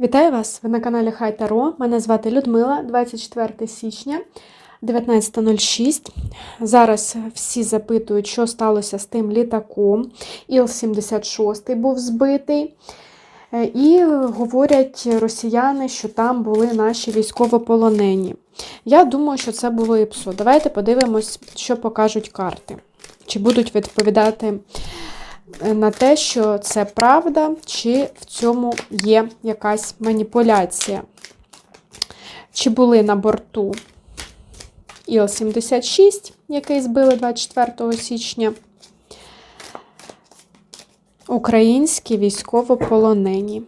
Вітаю вас! Ви на каналі Хай Таро. Мене звати Людмила, 24 січня 19.06. Зараз всі запитують, що сталося з тим літаком. Іл-76 був збитий. І говорять росіяни, що там були наші військовополонені. Я думаю, що це було ІПСО. Давайте подивимось, що покажуть карти. Чи будуть відповідати на те, що це правда, чи в цьому є якась маніпуляція. Чи були на борту Іл-76, який збили 24 січня, українські військовополонені?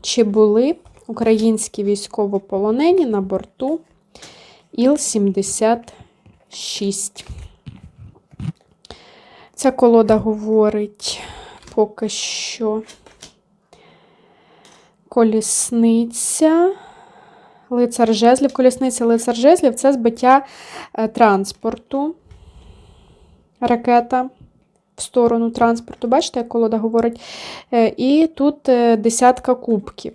Чи були українські військовополонені на борту Іл-76? Ця колода говорить поки що колісниця, лицар жезлів, колісниця, лицар жезлів це збиття е, транспорту, ракета в сторону транспорту. Бачите, як колода говорить? Е, І тут е, десятка кубків.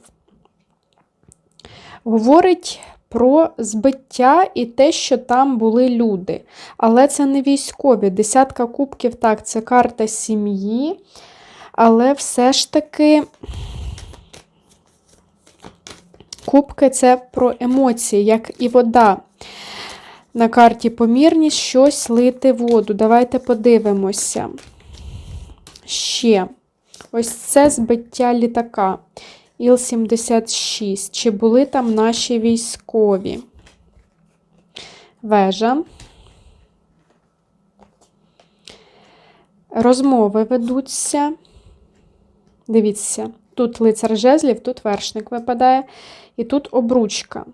Говорить про збиття і те, що там були люди. Але це не військові. Десятка кубків, так, це карта сім'ї. Але все ж таки кубки це про емоції, як і вода. На карті помірність щось лити воду. Давайте подивимося. Ще. Ось це збиття літака. Іл-76. Чи були там наші військові? Вежа. Розмови ведуться. Дивіться, тут лицар жезлів, тут вершник випадає, і тут обручка.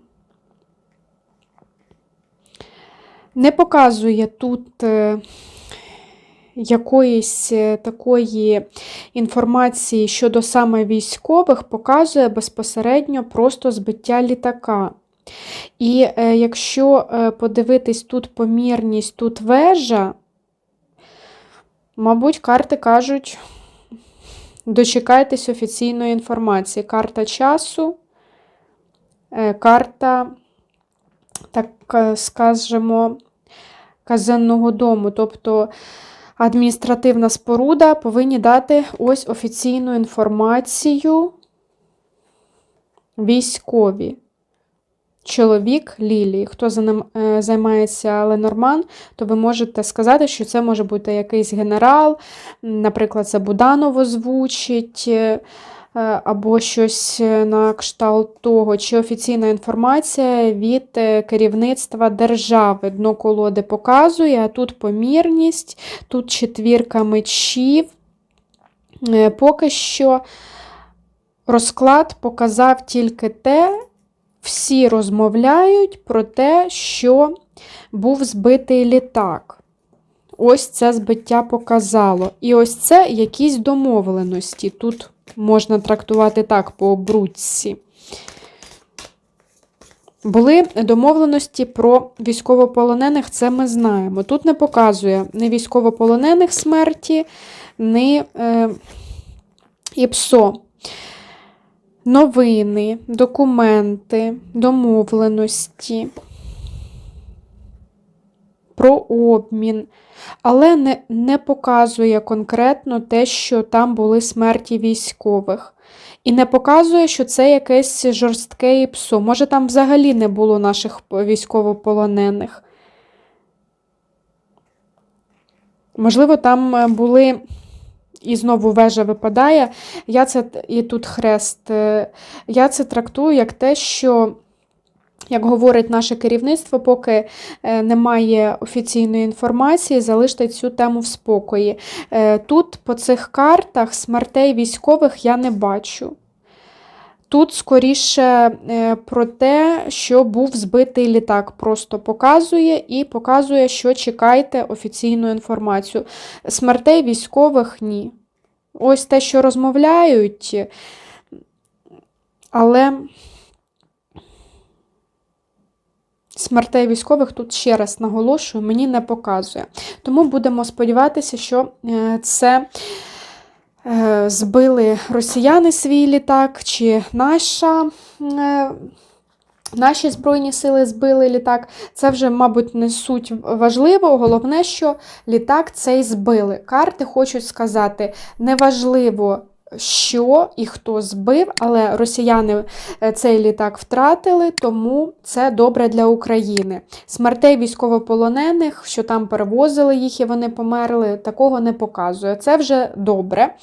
Не показує тут е, якоїсь е, такої інформації щодо саме військових, показує безпосередньо просто збиття літака. І е, якщо е, подивитись тут помірність, тут вежа, мабуть, карти кажуть, дочекайтесь офіційної інформації. Карта часу, карта, так скажемо, казенного дому. Тобто адміністративна споруда повинні дати ось офіційну інформацію військові. Чоловік Лілії. Хто за ним е, займається Ленорман, то ви можете сказати, що це може бути якийсь генерал, наприклад, це Буданов озвучить, або щось на кшталт того, чи офіційна інформація від е, керівництва держави. Дно колоди показує, а тут помірність, тут четвірка мечів. Е, Поки що розклад показав тільки те, всі розмовляють про те, що був збитий літак. Ось це збиття показало. І ось це якісь домовленості. Тут можна трактувати так по обручці. Були домовленості про військовополонених, це ми знаємо. Тут не показує ні військовополонених смерті, ні е, ІПСО. Новини, документи, домовленості, про обмін, але не, не показує конкретно те, що там були смерті військових. І не показує, що це якесь жорстке ІПСО. Може, там взагалі не було наших військовополонених. Можливо, там були. І знову вежа випадає. Я це, І тут хрест. Я це трактую як те, що, як говорить наше керівництво, поки немає офіційної інформації, залиште цю тему в спокої. Тут по цих картах смертей військових я не бачу. Тут, скоріше, про те, що був збитий літак, просто показує і показує, що чекайте офіційну інформацію. Смертей військових ні. Ось те, що розмовляють, але смертей військових тут ще раз наголошую, мені не показує. Тому будемо сподіватися, що це е, збили росіяни свій літак, чи наша. Е, Наші Збройні сили збили літак. Це вже, мабуть, не суть важливо. Головне, що літак цей збили. Карти хочуть сказати, неважливо, що і хто збив, але росіяни е, цей літак втратили, тому це добре для України. Смертей військовополонених, що там перевозили їх і вони померли, такого не показує. Це вже добре.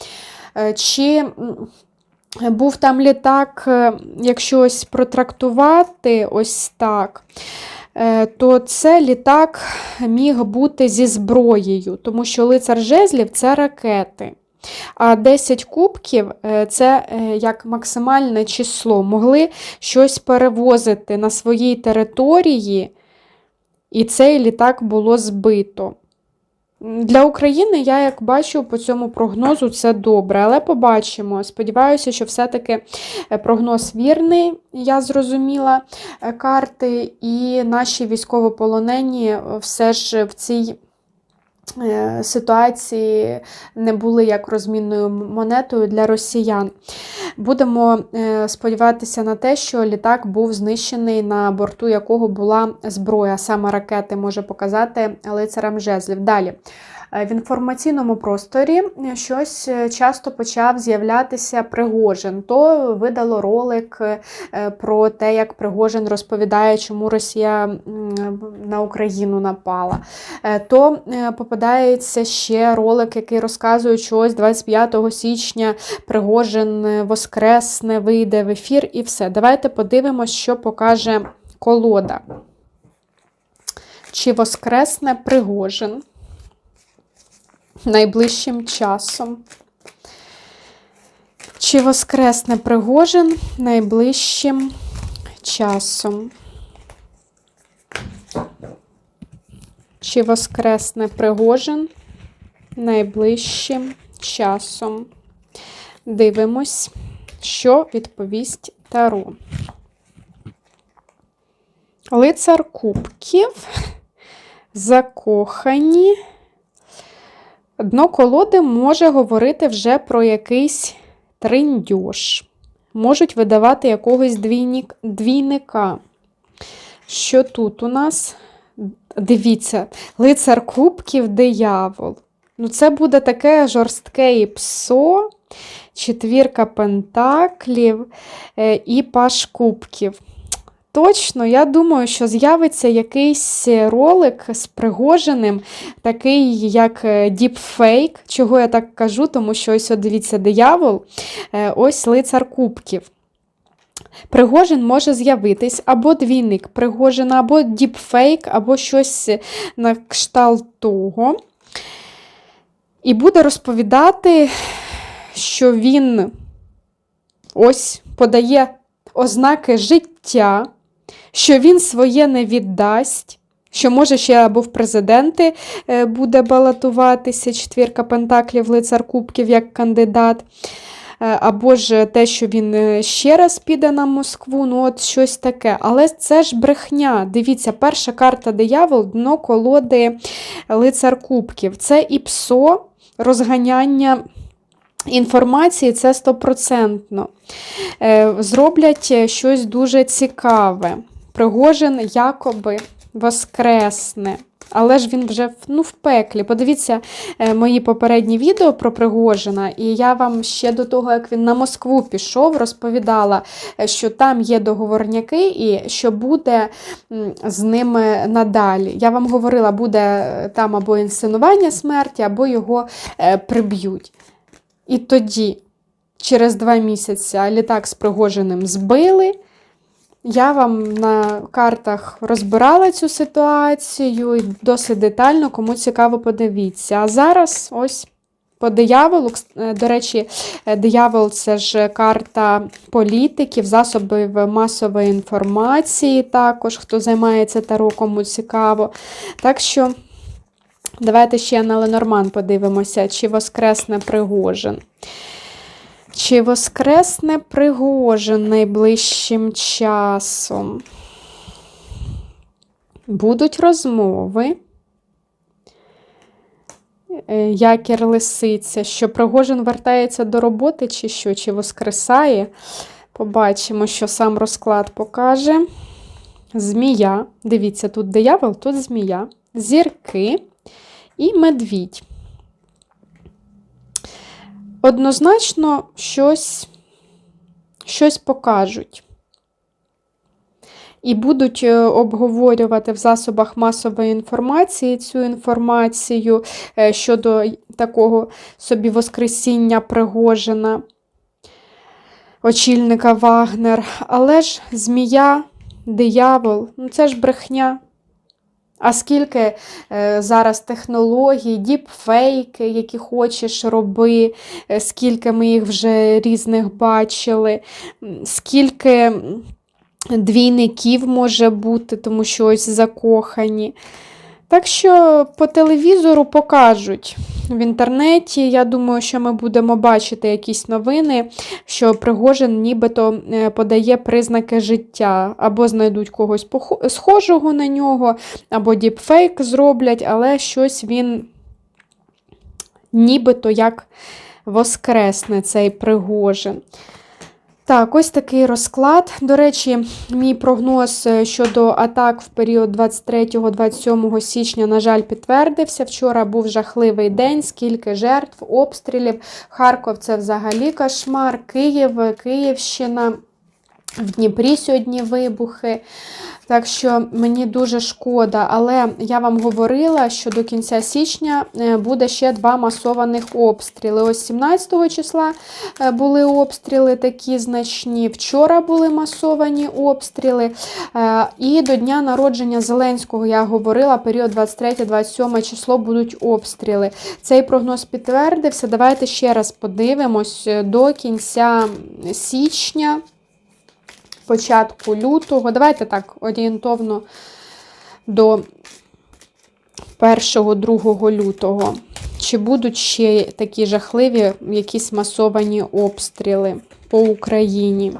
Е, чи був там літак, е, якщо ось протрактувати ось так, то це літак міг бути зі зброєю, тому що лицар жезлів це ракети. А 10 кубків е, це е, як максимальне число. Могли щось перевозити на своїй території, і цей літак було збито. Для України, я, як бачу, по цьому прогнозу це добре, але побачимо. Сподіваюся, що все-таки е, прогноз вірний, я зрозуміла карти, і наші військовополонені все ж в цій. Е, ситуації не були як розмінною монетою для росіян. Будемо е, сподіватися на те, що літак був знищений, на борту якого була зброя, саме ракети може показати лицарам жезлів. Далі. Е, в інформаційному просторі щось е, часто почав з'являтися Пригожин. То видало ролик е, про те, як Пригожин розповідає, чому Росія на Україну напала. То попадається ще ролик, який розказує, що ось 25 січня Пригожин воскресне, вийде в ефір і все. Давайте подивимось, що покаже колода. Чи воскресне Пригожин? Найближчим часом. Чи воскресне Пригожин найближчим часом? Чи воскресне Пригожин найближчим часом? Дивимось, що відповість Таро. Лицар Кубків. Закохані. Дно колоди може говорити вже про якийсь триндьош. Можуть видавати якогось двійник, двійника. Що тут у нас? Дивіться, лицар кубків, диявол. Ну, це буде таке жорстке і псо, четвірка пентаклів е, і паш кубків. Точно, я думаю, що з'явиться якийсь ролик з Пригоженим, такий як діпфейк. Чого я так кажу, тому що ось, от дивіться, диявол, е, ось лицар кубків. Пригожин може з'явитись або двійник Пригожина, або діпфейк, або щось на кшталт того. І буде розповідати, що він ось подає ознаки життя що він своє не віддасть, що, може, ще або в президенти е, буде балотуватися четвірка Пентаклів, лицар Кубків як кандидат. Е, або ж те, що він е, ще раз піде на Москву, ну от щось таке. Але це ж брехня. Дивіться, перша карта диявол, дно колоди лицар Кубків. Це і псо, розганяння інформації, це стопроцентно. Зроблять щось дуже цікаве. Пригожин якоби воскресне. Але ж він вже ну, в пеклі. Подивіться е, мої попередні відео про Пригожина, і я вам ще до того, як він на Москву пішов, розповідала, е, що там є договорняки і що буде з ними надалі. Я вам говорила, буде е, там або інсценування смерті, або його приб'ють. І тоді, через два місяці, літак з Пригожиним збили. Я вам на картах розбирала цю ситуацію і досить детально, кому цікаво, подивіться. А зараз ось по дияволу, е, до речі, е, диявол це ж карта політиків, засобів масової інформації, також, хто займається таро, кому цікаво. Так що, давайте ще на Ленорман подивимося, чи воскресне Пригожин. Чи воскресне Пригожин найближчим часом? Будуть розмови. е, якір лисиця, що Пригожин вертається до роботи, чи що, чи воскресає. Побачимо, що сам розклад покаже. Змія. Дивіться, тут диявол, тут змія, зірки і медвідь. Однозначно щось, щось покажуть. І будуть е, обговорювати в засобах масової інформації цю інформацію е, щодо такого собі Воскресіння Пригожина, очільника Вагнер. Але ж змія, диявол, ну це ж брехня. А скільки е, зараз технологій, діпфейки, які хочеш роби, е, скільки ми їх вже різних бачили, скільки двійників може бути, тому що ось закохані. Так що по телевізору покажуть в інтернеті. Я думаю, що ми будемо бачити якісь новини, що Пригожин нібито е, подає признаки життя, або знайдуть когось схожого на нього, або діпфейк зроблять, але щось він нібито як воскресне цей Пригожин. Так, ось такий розклад. До речі, мій прогноз е, щодо атак в період 23-27 січня, на жаль, підтвердився. Вчора був жахливий день, скільки жертв, обстрілів. Харков це взагалі кошмар, Київ, Київщина. В Дніпрі сьогодні вибухи. Так що мені дуже шкода, але я вам говорила, що до кінця січня е, буде ще два масованих обстріли. Ось 17 числа е, були обстріли такі значні. Вчора були масовані обстріли. Е, і до дня народження Зеленського я говорила, період 23-27 число будуть обстріли. Цей прогноз підтвердився. Давайте ще раз подивимось до кінця січня початку лютого. Давайте так, орієнтовно до 1-2 лютого. Чи будуть ще такі жахливі якісь масовані обстріли по Україні?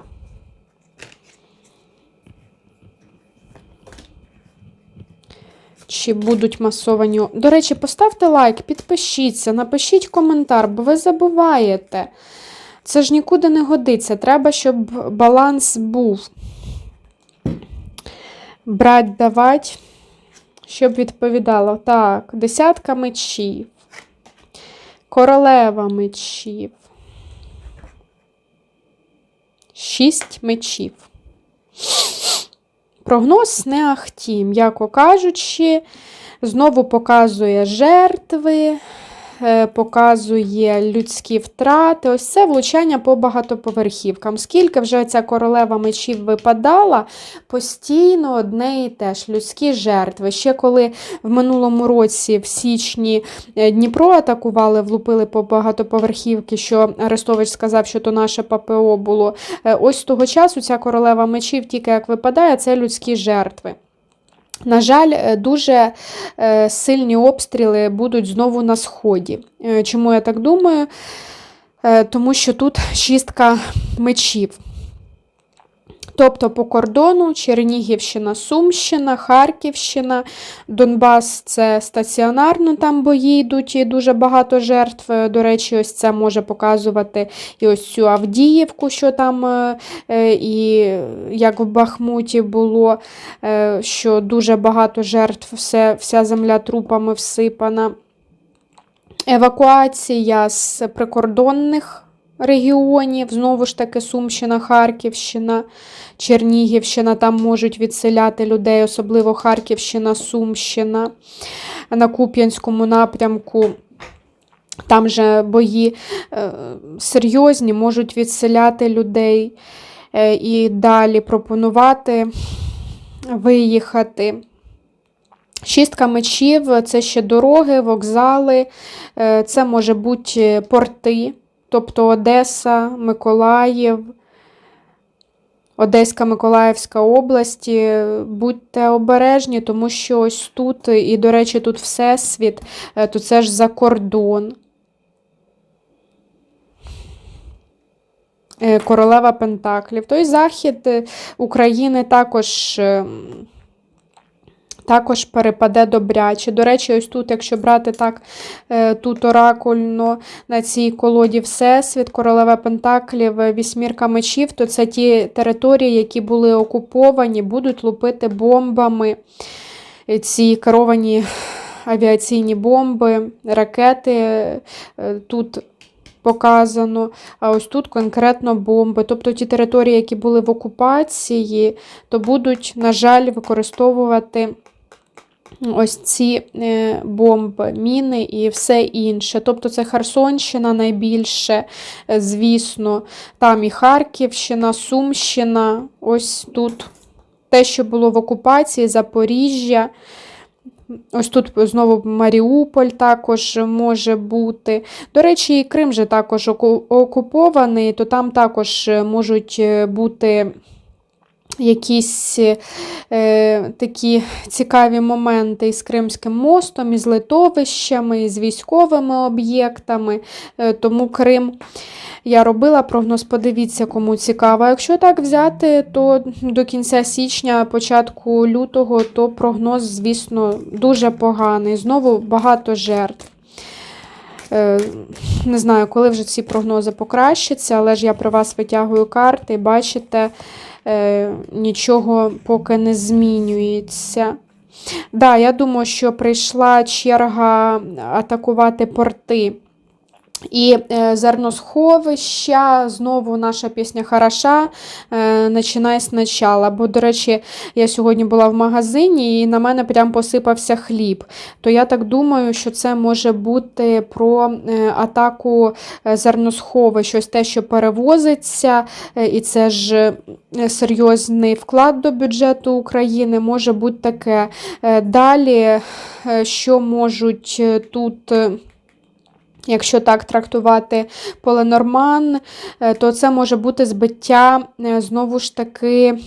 Чи будуть масовані. До речі, поставте лайк, підпишіться, напишіть коментар, бо ви забуваєте. Це ж нікуди не годиться. Треба, щоб баланс був. Брать, давать, щоб відповідало. Так, десятка мечів, королева мечів. Шість мечів. Прогноз не ахті, м'яко кажучи, знову показує жертви. Е, показує людські втрати. Ось це влучання по багатоповерхівкам. Скільки вже ця королева мечів випадала, постійно одне і те ж людські жертви. Ще коли в минулому році, в січні, е, Дніпро атакували, влупили по багатоповерхівки, що Арестович сказав, що то наше ППО було. Е, ось того часу ця королева мечів, тільки як випадає, це людські жертви. На жаль, е, дуже е, сильні обстріли будуть знову на сході. Е, чому я так думаю? Тому що тут шістка мечів. Тобто по кордону Чернігівщина, Сумщина, Харківщина, Донбас це стаціонарно, там бої йдуть і дуже багато жертв. До речі, ось це може показувати і ось цю Авдіївку, що там е, е, і як в Бахмуті було, е, що дуже багато жертв, все, вся земля трупами всипана. Евакуація з прикордонних регіонів, знову ж таки, Сумщина, Харківщина, Чернігівщина, там можуть відселяти людей, особливо Харківщина, Сумщина. На Куп'янському напрямку. Там же бої е, серйозні, можуть відселяти людей е, і далі пропонувати виїхати. Шістка мечів це ще дороги, вокзали, е, це може бути порти. Тобто Одеса, Миколаїв, Одеська Миколаївська області, будьте обережні, тому що ось тут, і, до речі, тут Всесвіт, е, то це ж за кордон. Е, Королева Пентаклів. Той захід України також Також перепаде добряче. До речі, ось тут, якщо брати так, е, тут оракульно на цій колоді Всесвіт, королева Пентаклів, е, вісьмірка мечів, то це ті території, які були окуповані, будуть лупити бомбами. Е, Ці керовані авіаційні бомби, ракети. Тут показано, а ось тут конкретно бомби. Тобто ті території, які були в окупації, то будуть, на жаль, використовувати ось ці е, бомби, міни і все інше. Тобто це Херсонщина найбільше, е, звісно, там і Харківщина, Сумщина, ось тут те, що було в окупації, Запоріжжя. Ось тут знову Маріуполь також може бути. До речі, і Крим же також окупований, то там також е, можуть бути якісь е, такі цікаві моменти із Кримським мостом, із литовищами, із військовими об'єктами. Е, тому Крим. Я робила прогноз, подивіться, кому цікаво. Якщо так взяти, то до кінця січня, початку лютого, то прогноз, звісно, дуже поганий. Знову багато жертв. Е, Не знаю, коли вже ці прогнози покращаться, але ж я при вас витягую карти і бачите, е, нічого поки не змінюється. Да, я думаю, що прийшла черга атакувати порти. І е, зерносховища, знову наша пісня Хороша, е, починай спочатку. Бо, до речі, я сьогодні була в магазині і на мене прям посипався хліб. То я так думаю, що це може бути про е, атаку е, зерносховищ, ось те, що перевозиться, е, і це ж е, серйозний вклад до бюджету України, може бути таке. Е, Далі, е, що можуть е, тут. Якщо так трактувати Поленорман, е, то це може бути збиття е, знову ж таки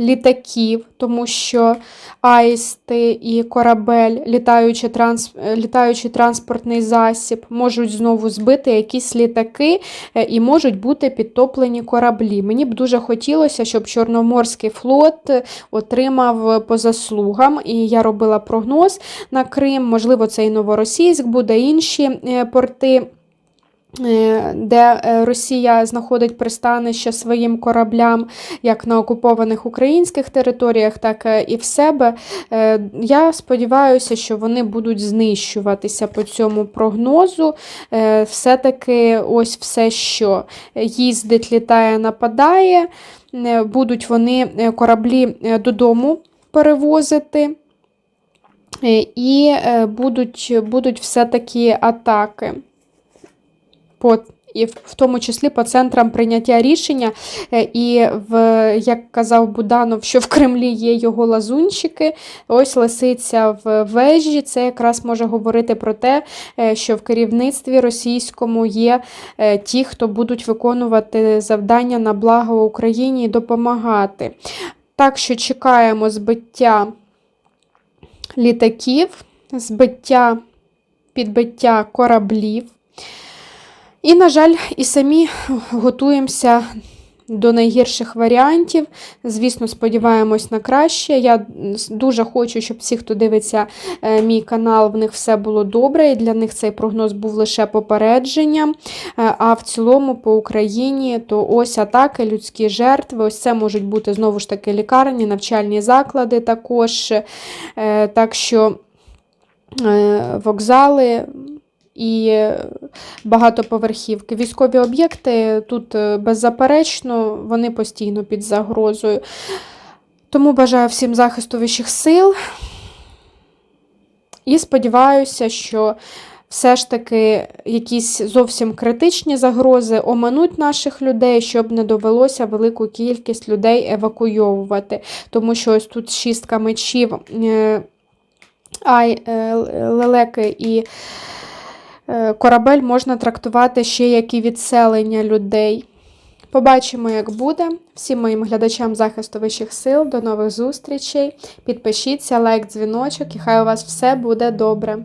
літаків, тому що аїсти і корабель, літаючий, транс... е, літаючий транспортний засіб, можуть знову збити якісь літаки е, і можуть бути підтоплені кораблі. Мені б дуже хотілося, щоб Чорноморський флот е, отримав по заслугам, і я робила прогноз на Крим. Можливо, це і Новоросійськ буде інші е, порти. Е, Де е, Росія знаходить пристанище своїм кораблям, як на окупованих українських територіях, так е, і в себе. Я сподіваюся, що вони будуть знищуватися по цьому прогнозу. Все-таки ось все, що їздить, літає, нападає, будуть вони кораблі додому перевозити. І будуть, будуть все-таки атаки, по, і в, тому числі по центрам прийняття рішення. Е, І, в, як казав Буданов, що в Кремлі є його лазунчики, ось лисиця в вежі. Це якраз може говорити про те, е, що в керівництві російському є е, ті, хто будуть виконувати завдання на благо Україні і допомагати. Так що чекаємо збиття літаків, збиття, підбиття кораблів. І, на жаль, і самі готуємося до найгірших варіантів. Звісно, сподіваємось на краще. Я дуже хочу, щоб всі, хто дивиться е, мій канал, в них все було добре, і для них цей прогноз був лише попередженням. Е, А в цілому по Україні то ось атаки, людські жертви. Ось це можуть бути знову ж таки лікарні, навчальні заклади також. Е, Так що вокзали. І багатоповерхівки. Військові об'єкти тут е, беззаперечно, вони постійно під загрозою. Тому бажаю всім захисту вищих сил. І сподіваюся, що все ж таки якісь зовсім критичні загрози оминуть наших людей, щоб не довелося велику кількість людей евакуйовувати. Тому що ось тут шістка мечів, е, ай, е, лелеки і корабель можна трактувати ще як і відселення людей. Побачимо, як буде. Всім моїм глядачам захисту вищих сил. До нових зустрічей. Підпишіться, лайк, дзвіночок, і хай у вас все буде добре.